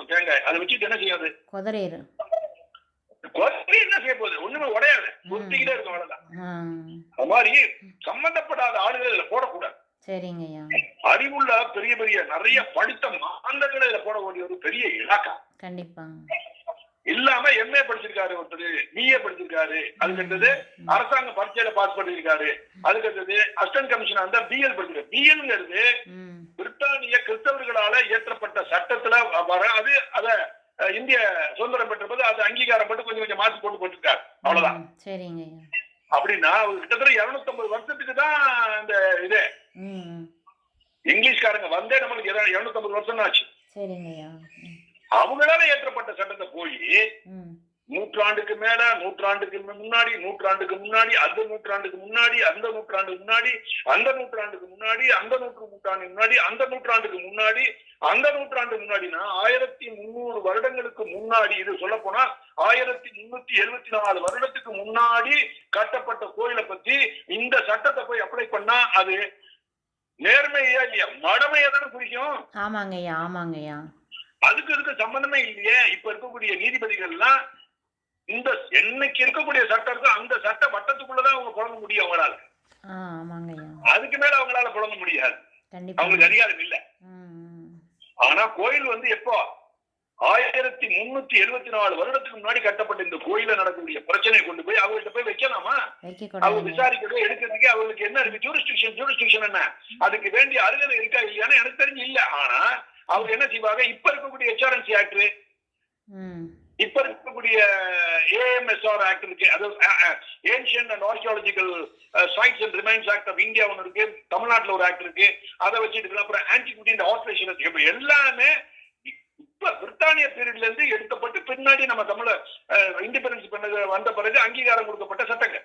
கொடுக்கணும் தேங்காய். அதை வச்சுட்டு என்ன செய்யாது குதிரையிரு என்ன செய்ய போகுது? ஒண்ணுமே உடையாது. உருட்டிக்கிட்டே இருக்கும் அவ்வளவுதான். ஆ. அது மாதிரி சம்பந்தப்படாத ஆளுகள் இதுல போடக்கூடாது. அறிவுள்ள பெரிய பெரிய நிறைய படித்த மாந்தங்களை இதுல போட வேண்டிய ஒரு பெரிய இலாக்கா. கண்டிப்பாங்க இல்லாம எம்ஏ படிச்சிருக்காரு ஒருத்தர் பிஏ படிச்சிருக்காரு. அதுக்கு அரசாங்க பரீட்சையில பாஸ் பண்ணிருக்காரு அதுக்கு அடுத்தது அசிஸ்டன்ட் கமிஷனர் அந்த பிஎல் படிச்சிருக்காரு. பிஎல்ங்கிறது ம். பிரித்தானிய கிறிஸ்தவர்களால இயற்றப்பட்ட சட்டத்துல வர அது அத இந்திய சுதந்திரம் பெற்ற போது அது அங்கீகாரம் பட்டு கொஞ்சம் கொஞ்சம் மாத்தி போட்டு போட்டிருக்காரு. அவ்வளவுதான். சரிங்க அப்படின்னா கிட்டத்தட்ட இருநூத்தம்பது வருஷத்துக்கு தான் இந்த இது. இங்கிலீஷ்காரங்க வந்தே நம்மளுக்கு இருநூத்தம்பது வருஷம் ஆச்சு. சரிங்க ஐயா. ம், அவங்களால ஏற்றப்பட்ட சட்டத்தை போய் நூற்றாண்டுக்கு மேல நூற்றாண்டுக்கு முன்னாடி நூற்றாண்டுக்கு முன்னாடி அந்த நூற்றாண்டுக்கு முன்னாடி அந்த நூற்றாண்டுக்கு முன்னாடி அந்த நூற்றாண்டுக்கு முன்னாடி அந்த நூற்று நூற்றாண்டுக்கு முன்னாடி அந்த நூற்றாண்டுக்கு முன்னாடி அந்த நூற்றாண்டு முன்னாடினா ஆயிரத்தி முந்நூறு வருடங்களுக்கு முன்னாடி இது சொல்ல போனா ஆயிரத்தி முன்னூத்தி எழுபத்தி நாலு வருடத்துக்கு முன்னாடி கட்டப்பட்ட கோயிலை பத்தி இந்த சட்டத்தை போய் அப்ளை பண்ணா அது நேர்மையா இல்லையா? மடமையா தானே குறிக்கும். ஆமாங்க ஐயா ஆமாங்க ஐயா அதுக்கு இதுக்கு சம்பந்தமே இல்லையே. இப்ப இருக்கக்கூடிய நீதிபதிகள்லாம் இந்த என்னைக்கு இருக்கக்கூடிய சட்டம் இருக்கோ அந்த சட்ட வட்டத்துக்குள்ளதான் அவங்க புழங்க முடியும் அவங்களால. அதுக்கு மேல அவங்களால புழங்க முடியாது. அவங்களுக்கு அதிகாரம் இல்ல. ஆனா கோயில் வந்து எப்போ? ஆயிரத்தி முன்னூத்தி எழுபத்தி நாலு வருடத்துக்கு முன்னாடி கட்டப்பட்ட இந்த கோயில நடக்கக்கூடிய பிரச்சனையை கொண்டு போய் அவங்கள்ட்ட போய் வைக்கலாமா? அவங்க விசாரிக்கிறது எடுக்கிறதுக்கு அவங்களுக்கு என்ன இருக்கு? ஜூரிஸ்டிக்ஷன் ஜூரிஸ்டிக்ஷன் என்ன? அதுக்கு வேண்டிய அருகதை இருக்கா இல்லையான்னு எனக்கு தெரிஞ்சு இல்ல. ஆனா அவங்க என்ன செய்வாங்க? இப்ப இருக்கக்கூடிய ஹெச்ஆர்என்சி ஆக்ட் இப்ப இருக்கக்கூடிய ஏஎம்எஸ்ஆர் ஆக்ட் இருக்கு. அது ancient and archaeological sites and remains act of India ஒன்று இருக்கு. தமிழ்நாட்டுல ஒரு ஆக்ட் இருக்கு. அதை வச்சுட்டு அப்புறம் ஆன்டிகுட்டி இந்த ஆல்ட்ரேஷன் எல்லாமே இப்ப பிரித்தானிய பீரியட்ல இருந்து எடுக்கப்பட்டு பின்னாடி நம்ம தமிழ இண்டிபெண்டன்ஸ் பண்ணது வந்த பிறகு அங்கீகாரம் கொடுக்கப்பட்ட சட்டங்கள்.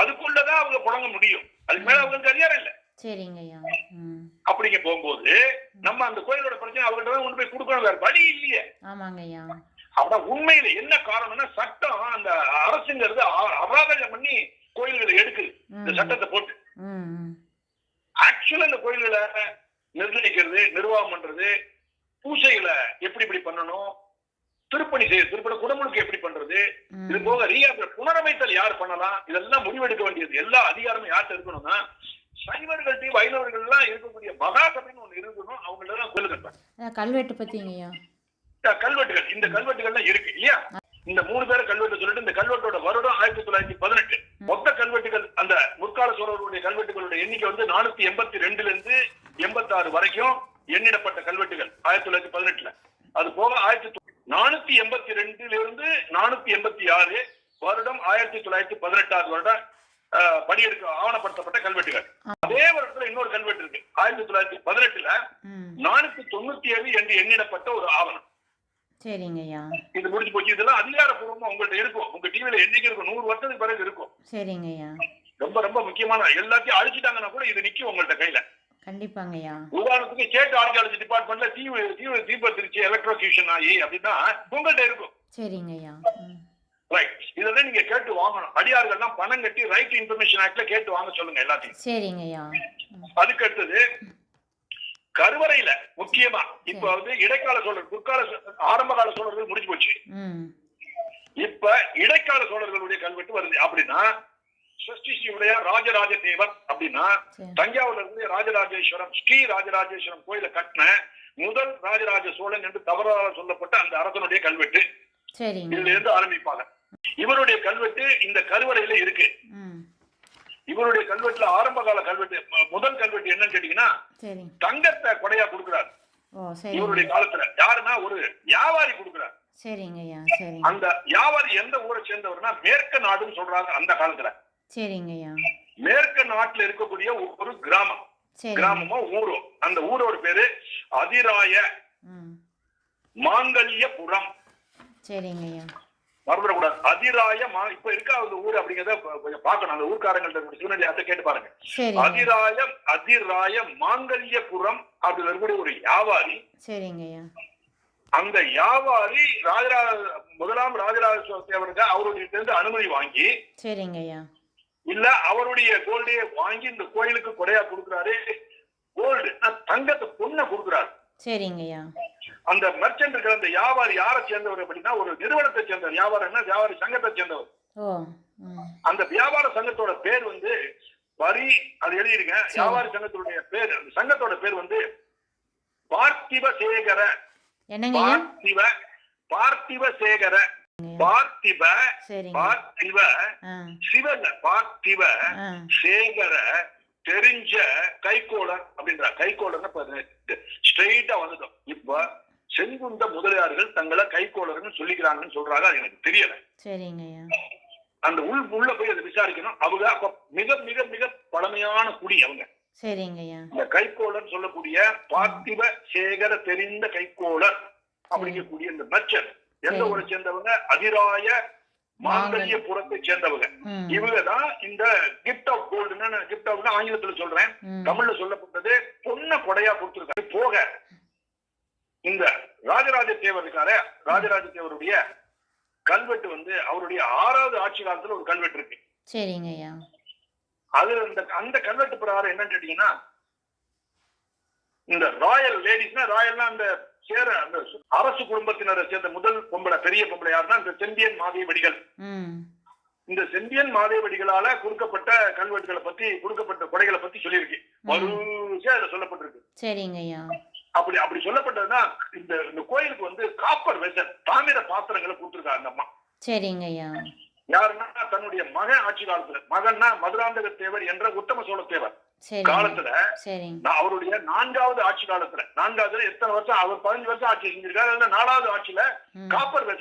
அதுக்குள்ளதான் அவங்க புழங்க முடியும். அதுக்கு மேல அவங்களுக்கு அதிகாரம் இல்ல. சரிங்க ஐயா ம் அப்படிங்க போகும்போது நம்ம அந்த கோயிலோட பிரச்சனை அவங்கள்ட்ட தான் கொண்டு போய் கொடுக்கணும் வேற வழி இல்லையே. ஆமாங்க ஐயா ஆனா உண்மையில என்ன காரணம்னா சட்டம் அந்த அரசுங்கிறது அ- அபாதகம் பண்ணி கோயில்களை எடுக்குது. இந்த சட்டத்தை போட்டு. ஆக்சுவலா இந்த கோயில்களை நிர்ணயிக்கிறது நிர்வாகம் பண்றது பூஜைகளை எப்படி இப்படி பண்ணணும் திருப்பணி செய்ய திருப்பணி குடமுழுக்கு எப்படி பண்றது இது போக ரீ புனரமைத்தல் யார் பண்ணலாம் இதெல்லாம் முடிவெடுக்க வேண்டியது. எல்லா அதிகாரமும் யார்கிட்ட இருக்கணும்னா சைவர்கள்ட்டையும் வைணவர்கள் எல்லாம் இருக்கக்கூடிய மகாசபைன்னு ஒண்ணு இருக்கணும் கோயில் கட்டுறாங்க அதான் கல்வெட்டு இந்த கல்வெட்டுகள் இந்த கல்வெட்டுகள்லாம் இருக்கு இல்லையா? இந்த மூணு பேரை கல்வெட்டு சொல்லிட்டு இந்த கல்வெட்டோட வருடம் ஆயிரத்தி தொள்ளாயிரத்தி பதினெட்டு. மொத்த கல்வெட்டுகள் அந்த முற்கால சோழர்களுடைய கல்வெட்டுகளுடைய எண்ணிக்கை வந்து நானூத்தி எண்பத்தி ரெண்டுல இருந்து எண்பத்தாறு வரைக்கும் எண்ணிடப்பட்ட கல்வெட்டுகள் ஆயிரத்தி தொள்ளாயிரத்தி பதினெட்டுல. அது போக ஆயிரத்தி நானூத்தி எண்பத்தி ரெண்டுல இருந்து நானூத்தி எண்பத்தி ஆறு வருடம் ஆயிரத்தி தொள்ளாயிரத்தி பதினெட்டாவது வருடம் படியெடுக்க ஆவணப்படுத்தப்பட்ட கல்வெட்டுகள். அதே வருடத்துல இன்னொரு கல்வெட்டு இருக்கு. ஆயிரத்தி தொள்ளாயிரத்தி பதினெட்டுல நானூத்தி தொண்ணூத்தி ஏழு என்று எண்ணிடப்பட்ட ஒரு ஆவணம். சரிங்க ஐயா. இது முடிஞ்சு போச்சு. இதெல்லாம் அதிகாரப்பூர்வமா உங்கள்ட்ட இருக்கும். உங்க டிவில என்னைக்கு இருக்கும் நூறு வருஷத்துக்கு பிறகு இருக்கும். சரிங்க ஐயா. ரொம்ப ரொம்ப முக்கியமான எல்லாத்தையும் அழிச்சிட்டாங்கன்னா கூட இது நிக்கும் உங்கள்ட்ட கையில. கண்டிப்பாங்க ஐயா. உதாரணத்துக்கு ஸ்டேட் ஆர்கியாலஜி டிபார்ட்மெண்ட்ல தீவு தீவு தீபத்திருச்சி எலக்ட்ரோகியூஷன் ஆகி அப்படின்னா உங்கள்ட்ட இருக்கும். சரிங்க ஐயா. ம். ரைட் இதெல்லாம் நீங்க கேட்டு வாங்கணும். அடியார்கள்லாம் பணம் கட்டி ரைட் இன்ஃபர்மேஷன் ஆக்ட்ல கேட்டு வாங்க சொல்லுங்க எல்லாத்தையும். சரிங்க ஐயா ம் அதுக்கு அடுத்தது கருவறையில முக்கியமா இப்ப வந்து இடைக்கால சோழர் பிற்கால சோ- ஆரம்ப கால சோழர்கள் முடிஞ்சு போச்சு. இப்ப இடைக்கால சோழர்களுடைய கல்வெட்டு வருது. அப்படின்னா சஷ்டி ஸ்ரீயுடைய ராஜராஜ தேவர் அப்படின்னா தஞ்சாவூர்ல இருந்து ராஜராஜேஸ்வரம் ஸ்ரீ ராஜராஜேஸ்வரம் கோயில கட்டின முதல் ராஜராஜ சோழன் என்று தவறாக சொல்லப்பட்ட அந்த அரசனுடைய கல்வெட்டு. இதுல இருந்து ஆரம்பிப்பாங்க. இவருடைய கல்வெட்டு இந்த கருவறையில இருக்கு. இவருடைய கல்வெட்டுல ஆரம்ப கால கல்வெட்டு முதல் கல்வெட்டு என்னன்னு கேட்டீங்கன்னா தங்கத்தை கொடையா கொடுக்கிறார். இவருடைய காலத்துல யாருன்னா ஒரு வியாபாரி கொடுக்கிறார். அந்த வியாபாரி எந்த ஊரை சேர்ந்தவர்னா மேற்க நாடுன்னு சொல்றாங்க அந்த காலத்துல. சரிங்க ஐயா. மேற்கு நாட்டுல இருக்கக்கூடிய ஒரு கிராமம். கிராமமோ ஊரோ. அந்த ஊரோட பேரு அதிராய மாங்கல்யபுரம். சரிங்க ஐயா. மறந்துடக்கூடாது. அதிராய மா இப்ப இருக்கா அந்த ஊர் அப்படிங்கறத கொஞ்சம் பார்க்கணும். அந்த ஊர்க்காரங்கள்ட்ட சிவனடி அதை கேட்டு பாருங்க. சரிங்க. அதிராய மாங்கல்யபுரம் அப்படி இருக்கக்கூடிய ஒரு வியாபாரி. அந்த வியாபாரி ராஜராஜ முதலாம் ராஜராஜ சோழ தேவருக்கு அவருடைய இருந்து அனுமதி வாங்கி சரிங்க ஐயா. இல்ல அவருடைய கோல்டையே வாங்கி இந்த கோயிலுக்கு கொடையா கொடுக்குறாரு. கோல்டு தங்கத்தை பொண்ணை கொடுக்குறாரு. சரிங்க ஐயா. அந்த மெர்ச்சன்ட் இருக்கிற அந்த வியாபாரி யாரை சேர்ந்தவர் அப்படின்னா ஒரு நிறுவனத்தை சேர்ந்தவர். வியாபாரம்னா வியாபாரி சங்கத்தை சேர்ந்தவர். அந்த வியாபார சங்கத்தோட பேர் வந்து வரி அது எழுதிருங்க. வியாபாரி சங்கத்துடைய பேர் அந்த சங்கத்தோட பேர் வந்து பார்த்திவ சேகர பார்த்திவ பார்த்திவ சேகர பார்த்திப பார்த்திவ சிவல்ல பார்த்திவ சேகர தெரிஞ்ச கைகோளர் அப்படின்ற கைகோளர்னு ஸ்ட்ரெயிட்டா வந்துட்டோம். இப்ப செங்குந்த முதலியார்கள் தங்களை கைகோளர்னு சொல்லிக்கிறாங்கன்னு சொல்றாங்க. அது எனக்கு தெரியல. அந்த உள் உள்ள போய் அதை விசாரிக்கணும். அவங்க மிக மிக மிக பழமையான குடி அவங்க. இந்த கைகோளர் சொல்லக்கூடிய பார்த்திவ சேகர தெரிந்த கைகோளர் அப்படிங்கக்கூடிய இந்த மெர்ச்சன்ட் எந்த. ஊரை சேர்ந்தவங்க? அதிராய மாங்கல்ய புறத்தை சேர்ந்தவங்க. இவங்க தான் இந்த கிஃப்ட் ஆஃப் கோல்டுன்னு கிஃப்ட் ஆஃப் ஆங்கிலத்துல சொல்றேன். தமிழ்ல சொல்லப்பட்டது பொண்ண கொடையா கொடுத்திருக்காரு போக இந்த ராஜராஜ தேவர் இருக்காரு ராஜராஜ தேவருடைய கல்வெட்டு வந்து அவருடைய ஆறாவது ஆட்சி காலத்துல ஒரு கல்வெட்டு இருக்கு. சரிங்க ஐயா. அது அந்த அந்த கல்வெட்டு பிரகாரம் என்னன்னு கேட்டீங்கன்னா இந்த ராயல் லேடிஸ்னா ராயல்னா அந்த சேர அந்த அரசு குடும்பத்தினரை சேர்ந்த முதல் பொம்பளை பெரிய பொம்பளை யாருன்னா இந்த செம்பியன் மாதேவடிகள். இந்த செம்பியன் மாதேவடிகளால கொடுக்கப்பட்ட கல்வெட்டுகளை பத்தி கொடுக்கப்பட்ட கொடைகளை பத்தி சொல்லியிருக்கு. வரிசையா அதுல சொல்லப்பட்டிருக்கு. சரிங்க ஐயா. அப்படி அப்படி சொல்லப்பட்டதுன்னா இந்த இந்த கோயிலுக்கு வந்து காப்பர் வெசல் தாமிர பாத்திரங்களை கொடுத்திருக்காங்க அந்த அம்மா. சரிங்க ஐயா. யாருன்னா தன்னுடைய மகன் ஆட்சி காலத்துல மகன்னா மதுராந்தக தேவர் என்ற உத்தம சோழ தேவர். காலத்துல அவருடைய நான்காவது ஆட்சி காலத்துல நான்காவதுல எத்தனை வருஷம் அவர் பதினஞ்சு வருஷம் ஆட்சி செஞ்சிருக்காரு நாலாவது ஆட்சியில காப்பர்